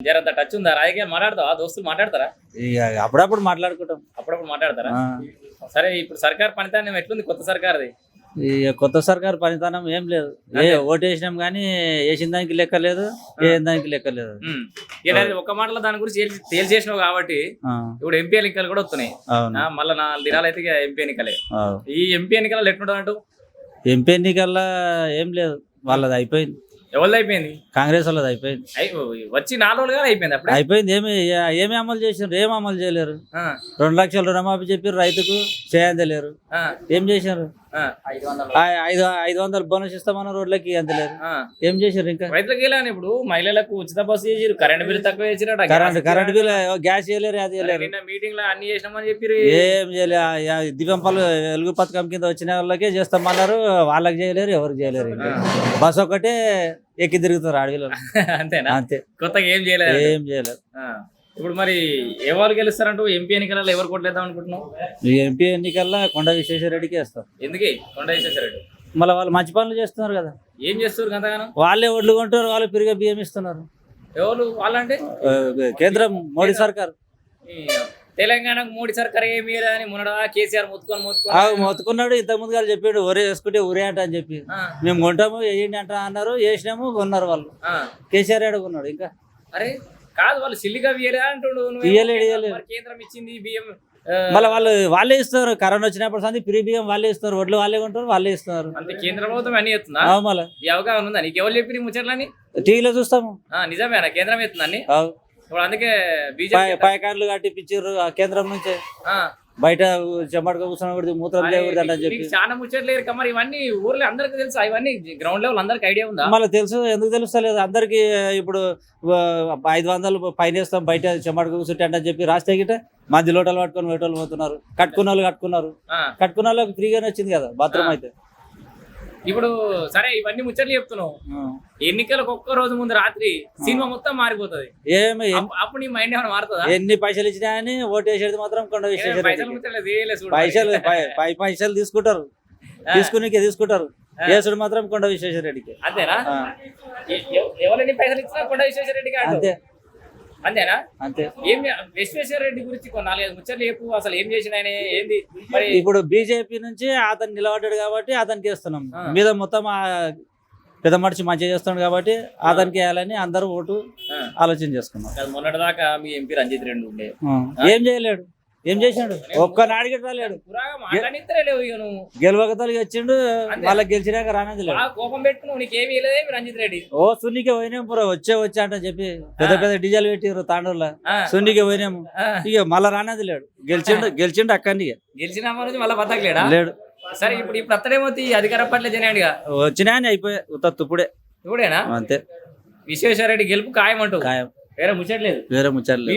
జరంత touch ఉందా? రాజకీయాలు మాట్లాడతావా? దోస్తులు మాట్లాడతారా? ఇక అప్పుడప్పుడు మాట్లాడుకుంటాం. అప్పుడప్పుడు మాట్లాడతారా? ఆ. సరే ఇప్పుడు సర్కార్ పనితనం ఎట్లుంది కొత్త సర్కార్ది? ఇక కొత్త సర్కార్ పనితనం ఏం లేదు. ఏ ఓటు వేసినాం కానీ వేసిన దానికి లెక్క లేదు వేసిన దానికి లెక్క లేదు. ఉమ్. ఒక మాటలో దాని గురించి తేల్చి- తేల్చేసినావు కాబట్టి ఆ, ఇప్పుడు ఎంపీ ఎన్నికలు కూడా వస్తున్నాయి. అవును. ఆ, మళ్ళా నాలుగు దినాలు అయితే ఇక ఎంపీ ఎన్నికలే. అవును. ఈ ఎంపీ ఎన్నికలలో ఎట్లుంటుంది అంటూ ఎంపీ ఎన్నికల్లా ఏం లేదు. వాళ్ళది అయిపోయింది. ఎవరిది అయిపోయింది కాంగ్రెస్ వాళ్ళది అయిపోయింది. అయి- వచ్చి నాలుగు రోజులుగా అయిపోయింది అప్పుడే? అయిపోయింది ఏమి ఏమి అమలు చేసారు ఏం అమలు చేయలేరు. రెండు లక్షలు రుణమాఫీ చెప్పి రైతుకు చేయందలేరు ఆ, ఏం చేశారు ఐదు ఐదు వందలు బోనస్ ఇస్తామన్న రోడ్లకి అందలేరు ఆ. ఏం చేశారు ఇంకా? రైతులకు వెళ్ళాను ఇప్పుడు మహిళలకు ఉచిత బస్సు చేసిరు కరెంట్ బిల్ తక్కువ చేసిరట కరెంట్ కరెంట్ బిల్ గ్యాస్ చేయలేరు అది చేయలేరు మీటింగ్లో అన్ని చేసినామని చెప్పిరు ఏం చేయలే ఆ- ఆ దివ్యంపాలు వెలుగు పథకం కింద వచ్చిన వాళ్ళకే చేస్తామన్నారు వాళ్ళకి చేయలేరు ఎవరికి చేయలేరు. బస్ ఒకటే ఎక్కి తిరుగుతారు అడవిలో. అంతేనా? అంతే. కొత్తగా ఏం చేయలేదు ఏం చేయలేరు ఆ. ఇప్పుడు మరి ఎవరు గెలుస్తారంటూ ఎంపీ ఎన్నికలలో ఎవరు కొట్టలేద్దాం అనుకుంటున్నావు? ఎంపీ ఎన్నికల్లో కొండ విశ్వేశ్వరరెడ్డికి వేస్తారు ఎందుకే? కొండ విశ్వేశ్వరరెడ్డి. మళ్ళీ వాళ్ళు మంచి పనులు చేస్తున్నారు కదా. ఏం చేస్తారు అంతగానం వాళ్ళే ఒడ్లు కొంటారు వాళ్ళు పెరిగే బియ్యం ఇస్తున్నారు. ఎవరు? వాళ్ళంటే? కేంద్రం మోడీ సర్కార్. తెలంగాణకు మోడీ సర్కార్ ఏమి అని మొన్నడా కేసీఆర్ మొత్తుకొని మొత్తుకొని మొత్తుకున్నాడు ఇంత ముందు వాళ్ళు చెప్పాడు ఒరే వేసుకుంటే ఒరే అంట అని చెప్పి. మేము కొంటాము వేయండి అంట అన్నారు వేసినాము కొన్నారు వాళ్ళు. కేసీఆర్ అడుగున్నాడు ఇంకా. అరే కాదు వాళ్ళు సిల్లిగా వేరే అంటుండు కేంద్రం ఇచ్చింది బియ్యం మళ్ళీ వాళ్ళు వాళ్ళే ఇస్తారు. కరోనా వచ్చినప్పుడు సంది ప్రీ బియ్యం వాళ్ళే ఇస్తారు. వడ్లు వాళ్ళే కొంటారు వాళ్ళే ఇస్తున్నారు అంతే కేంద్ర ప్రభుత్వం మళ్ళీ. ఈ అవగాహన ఉందా? నీకు ఎవరు చెప్పి ముచ్చట్లని టీవీలో చూస్తాము. నిజమేనా? కేంద్రం ఎత్తుందని. ఇప్పుడు అందుకే బీజేపీ పై కార్డులు కట్టిపించారు ఆ కేంద్రం నుంచే. బయట చెమ్మడక కూర్చోకూడదు మూత్రం చేయకూడదు అని చెప్పి. చాలా ముచ్చట్లు లేరు మరి ఇవన్నీ ఊర్లో అందరికి తెలుసు? ఇవన్నీ గ్రౌండ్ లెవెల్ అందరికి ఐడియా ఉందా? మళ్ళీ తెలుసు ఎందుకు తెలుస్తలేదు? అందరికి ఇప్పుడు ఐదు వందలు పైన వేస్తాం బయట చెమ్మడక కూర్చుంటే అని చెప్పి రాస్తే గిట్ట మంది లోటలు పట్టుకొని వేటోళ్ళు పోతున్నారు. కట్టుకున్న వాళ్ళు కట్టుకున్నారు. కట్టుకున్న వాళ్ళకి ఫ్రీగానే వచ్చింది కదా బాత్రూమ్. అయితే. ఇప్పుడు సరే ఇవన్నీ ముచ్చట్లు చెప్తున్నావు. ఎన్నికలకు ఒక్క రోజు ముందు రాత్రి సినిమా మొత్తం మారిపోతుంది. ఏమి? అప్పుడు నీ మైండ్ ఏమైనా మారుతుందా? ఎన్ని పైసలు ఇచ్చినా అని ఓటు వేసేది మాత్రం కొండ పైసలు పై- పైసలు తీసుకుంటారు. ఆ. తీసుకునికే తీసుకుంటారు. ఆ. వేసుడు మాత్రం కొండ విశ్వేశ్వర రెడ్డికి. అంతేనా? ఆ. ఎ- ఎవ- ఎవరెన్ని పైసలు ఇచ్చినా కొండ విశ్వేశ్వరరెడ్డికి అంతే. అంతేనా? అంతే. ఏం విశ్వేశ్వర రెడ్డి గురించి కొన్ని నాలుగైదు ముచ్చట్లు చెప్పు. అసలు ఏం చేసిన ఆయన ఏంది? ఇప్పుడు బీజేపీ నుంచి అతను నిలబడ్డాడు కాబట్టి అతనికి వేస్తున్నాం. మీద మొత్తం పెద్ద మనిషి మంచిగా చేస్తున్నాడు కాబట్టి అతనికి వేయాలని అందరూ ఓటు ఆలోచన చేసుకున్నాం కాదు, మొన్నటిదాకా మీ ఎంపీ రంజిత్ రెడ్డి ఉండే. ఏం చేయలేడు. ఏం చేశాడు ఒక్క నాడికి రాలేడు గెలవక తొలగి వచ్చిండు. మళ్ళీ గెలిచినాక రానేది కోపం రంజిత్ రెడ్డి. ఓ సున్నికి పోయినాం పురా వచ్చే వచ్చా అంట చెప్పి పెద్ద పెద్ద డీజల్ పెట్టిర్రు తాండూరులో. సున్నికి పోయినాము. ఇక మళ్ళా రానేది లేడు. గెలిచిండు గెలిచిండు అక్కడి ఇక. గెలిచిన మళ్ళీ బతకలేడా? లేడు. సరే ఇప్పుడు ఇప్పుడు అత్తడేమవుతుంది అధికార పట్ల జనాడిగా వచ్చినా అని అయిపోయా ఉత్త తుప్పుడే ఇప్పుడేనా? అంతే. విశ్వేశ్వర రెడ్డి గెలుపు ఖాయమంటూ ఖాయం. వేరే ముచ్చట్లేదు. వేరే ముచ్చట్లు